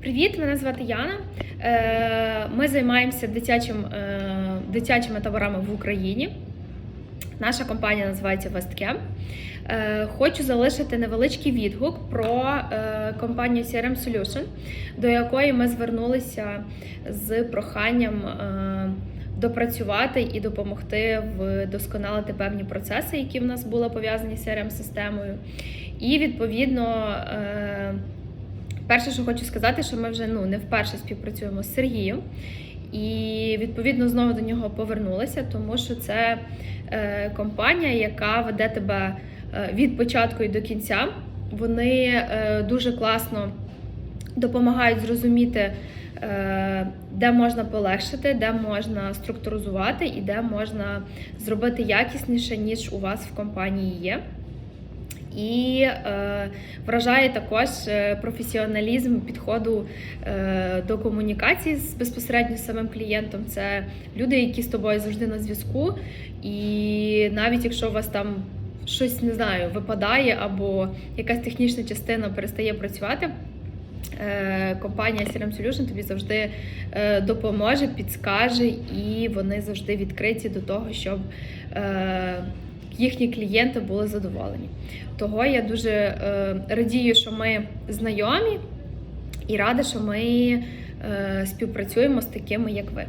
Привіт, мене звати Яна. Е, Ми займаємося дитячим, е, дитячими товарами в Україні. Наша компанія називається Westcam. Е, Хочу залишити невеличкий відгук про компанію CRM Solution, до якої ми звернулися з проханням допрацювати і допомогти вдосконалити певні процеси, які в нас були пов'язані з crm системою І відповідно. Перше, що хочу сказати, що ми вже ну не вперше співпрацюємо з Сергієм, і відповідно знову до нього повернулися, тому що це е, компанія, яка веде тебе е, від початку і до кінця. Вони е, дуже класно допомагають зрозуміти, е, де можна полегшити, де можна структуризувати і де можна зробити якісніше, ніж у вас в компанії є. І е, вражає також е, професіоналізм підходу е, до комунікації з безпосередньо самим клієнтом. Це люди, які з тобою завжди на зв'язку, і навіть якщо у вас там щось не знаю, випадає або якась технічна частина перестає працювати. е, Компанія CRM Solution тобі завжди е, допоможе, підскаже, і вони завжди відкриті до того, щоб їхні клієнти були задоволені. Того я дуже е, радію, що ми знайомі, і рада, що ми е, співпрацюємо з такими, як ви.